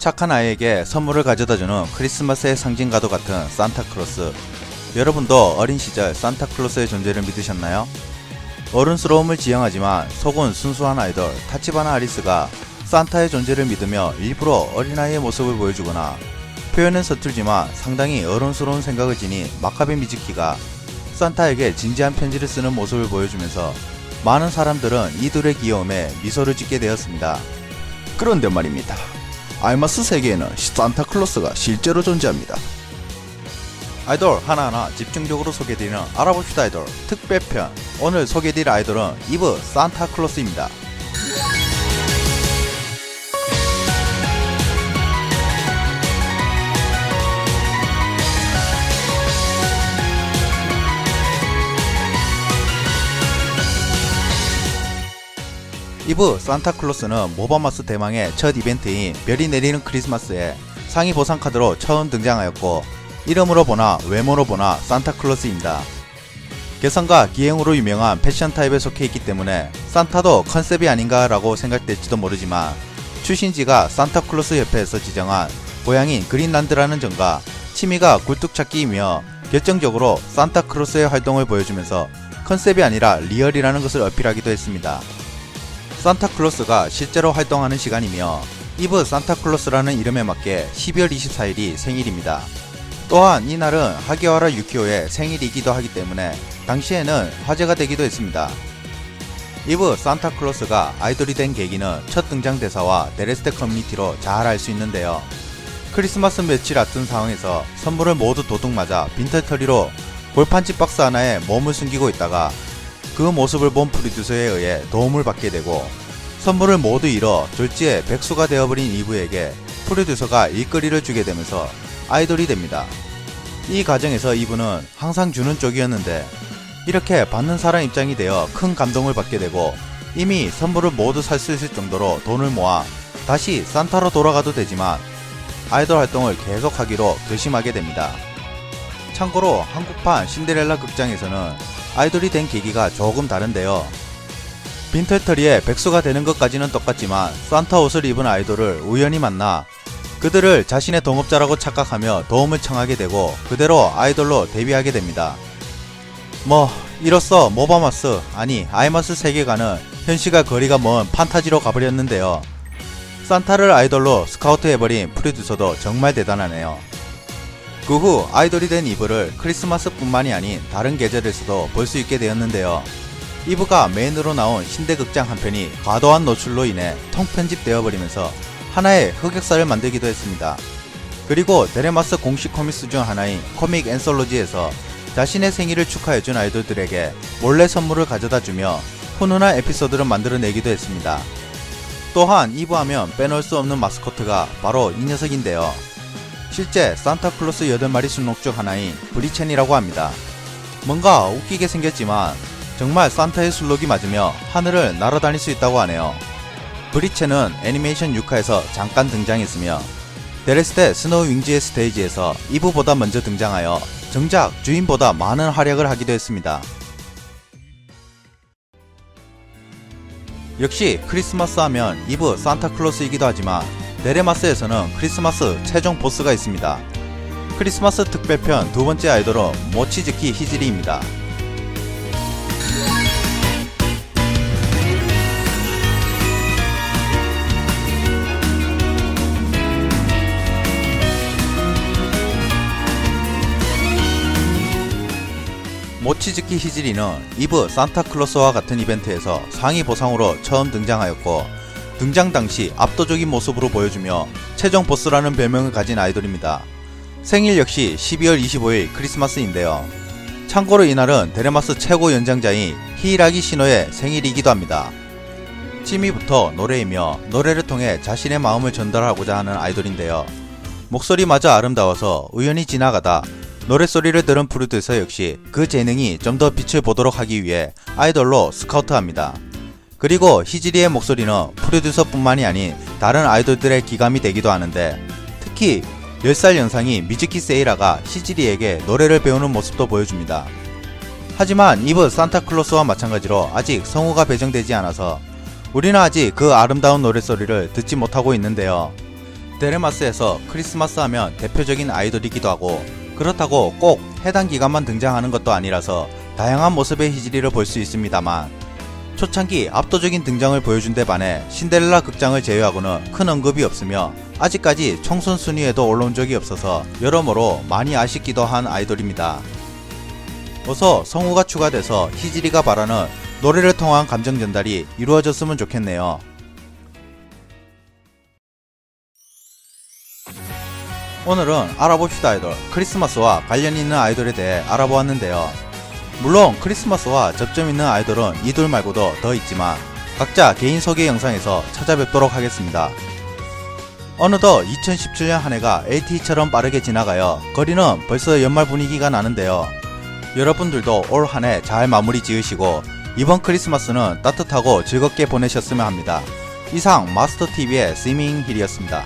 착한 아이에게 선물을 가져다주는 크리스마스의 상징과도 같은 산타클로스. 여러분도 어린 시절 산타클로스의 존재를 믿으셨나요? 어른스러움을 지향하지만 속은 순수한 아이돌 타치바나 아리스가 산타의 존재를 믿으며 일부러 어린아이의 모습을 보여주거나 표현은 서툴지만 상당히 어른스러운 생각을 지닌 마카베 미즈키가 산타에게 진지한 편지를 쓰는 모습을 보여주면서 많은 사람들은 이들의 귀여움에 미소를 짓게 되었습니다. 그런데 말입니다. 알마스 세계에는 산타클로스가 실제로 존재합니다. 아이돌 하나하나 집중적으로 소개드리는 알아봅시다 아이돌 특별편 오늘 소개드릴 아이돌은 이브 산타클로스입니다. 이브 산타클로스는 모바마스 대망의 첫 이벤트인 별이 내리는 크리스마스에 상위 보상 카드로 처음 등장하였고 이름으로 보나 외모로 보나 산타클로스입니다. 개성과 기행으로 유명한 패션 타입에 속해 있기 때문에 산타도 컨셉이 아닌가라고 생각될지도 모르지만 출신지가 산타클로스 협회에서 지정한 고향인 그린란드라는 점과 취미가 굴뚝찾기이며 결정적으로 산타클로스의 활동을 보여주면서 컨셉이 아니라 리얼이라는 것을 어필하기도 했습니다. 산타클로스가 실제로 활동하는 시간이며 이브 산타클로스라는 이름에 맞게 12월 24일이 생일입니다. 또한 이날은 하기와라 유키오의 생일이기도 하기 때문에 당시에는 화제가 되기도 했습니다. 이브 산타클로스가 아이돌이 된 계기는 첫 등장 대사와 데레스테 커뮤니티로 잘 알 수 있는데요. 크리스마스 며칠 앞둔 상황에서 선물을 모두 도둑 맞아 빈털터리로 골판지 박스 하나에 몸을 숨기고 있다가 그 모습을 본 프로듀서에 의해 도움을 받게 되고 선물을 모두 잃어 졸지에 백수가 되어버린 이브에게 프로듀서가 일거리를 주게 되면서 아이돌이 됩니다. 이 과정에서 이브는 항상 주는 쪽이었는데 이렇게 받는 사람 입장이 되어 큰 감동을 받게 되고 이미 선물을 모두 살 수 있을 정도로 돈을 모아 다시 산타로 돌아가도 되지만 아이돌 활동을 계속하기로 결심하게 됩니다. 참고로 한국판 신데렐라 극장에서는 아이돌이 된 계기가 조금 다른데요. 빈털터리에 백수가 되는 것까지는 똑같지만 산타 옷을 입은 아이돌을 우연히 만나 그들을 자신의 동업자라고 착각하며 도움을 청하게 되고 그대로 아이돌로 데뷔하게 됩니다. 뭐 이로써 모바마스 아니 아이마스 세계관은 현실과 거리가 먼 판타지로 가버렸는데요. 산타를 아이돌로 스카우트해버린 프로듀서도 정말 대단하네요. 그 후 아이돌이 된 이브를 크리스마스뿐만이 아닌 다른 계절에서도 볼 수 있게 되었는데요. 이브가 메인으로 나온 신대극장 한 편이 과도한 노출로 인해 통편집되어 버리면서 하나의 흑역사를 만들기도 했습니다. 그리고 데레마스 공식 코믹스 중 하나인 코믹 앤솔로지에서 자신의 생일을 축하해준 아이돌들에게 몰래 선물을 가져다 주며 훈훈한 에피소드를 만들어내기도 했습니다. 또한 이브 하면 빼놓을 수 없는 마스코트가 바로 이 녀석인데요. 실제 산타클로스 8마리 순록 중 하나인 브리첸이라고 합니다. 뭔가 웃기게 생겼지만 정말 산타의 술록이 맞으며 하늘을 날아다닐 수 있다고 하네요. 브리첸은 애니메이션 6화에서 잠깐 등장했으며 데레스테 스노우 윙즈의 스테이지에서 이브보다 먼저 등장하여 정작 주인보다 많은 활약을 하기도 했습니다. 역시 크리스마스 하면 이브 산타클로스이기도 하지만 네레마스에서는 크리스마스 최종 보스가 있습니다. 크리스마스 특별편 두 번째 아이돌은 모치즈키 히지리입니다. 모치즈키 히지리는 이브 산타클로스와 같은 이벤트에서 상위 보상으로 처음 등장하였고 등장 당시 압도적인 모습으로 보여주며 최종 보스라는 별명을 가진 아이돌입니다. 생일 역시 12월 25일 크리스마스인데요. 참고로 이날은 데레마스 최고 연장자인 히이라기 시노의 생일이기도 합니다. 취미부터 노래이며 노래를 통해 자신의 마음을 전달하고자 하는 아이돌인데요. 목소리마저 아름다워서 우연히 지나가다 노랫소리를 들은 프로듀서 역시 그 재능이 좀 더 빛을 보도록 하기 위해 아이돌로 스카우트합니다. 그리고 히지리의 목소리는 프로듀서뿐만이 아닌 다른 아이돌들의 기감이 되기도 하는데 특히 10살 연상이 미즈키 세이라가 히지리에게 노래를 배우는 모습도 보여줍니다. 하지만 이브 산타클로스와 마찬가지로 아직 성우가 배정되지 않아서 우리는 아직 그 아름다운 노랫소리를 듣지 못하고 있는데요. 데레마스에서 크리스마스 하면 대표적인 아이돌이기도 하고 그렇다고 꼭 해당 기간만 등장하는 것도 아니라서 다양한 모습의 희지리를 볼 수 있습니다만 초창기 압도적인 등장을 보여준 데 반해 신데렐라 극장을 제외하고는 큰 언급이 없으며 아직까지 청순 순위에도 올라온 적이 없어서 여러모로 많이 아쉽기도 한 아이돌입니다. 어서 성우가 추가돼서 희지리가 바라는 노래를 통한 감정 전달이 이루어졌으면 좋겠네요. 오늘은 알아봅시다 아이돌 크리스마스와 관련 있는 아이돌에 대해 알아보았는데요. 물론 크리스마스와 접점 있는 아이돌은 이 둘 말고도 더 있지만 각자 개인 소개 영상에서 찾아뵙도록 하겠습니다. 어느덧 2017년 한 해가 LTE처럼 빠르게 지나가요. 거리는 벌써 연말 분위기가 나는데요. 여러분들도 올 한 해 잘 마무리 지으시고 이번 크리스마스는 따뜻하고 즐겁게 보내셨으면 합니다. 이상 마스터TV의 스밍 힐이었습니다.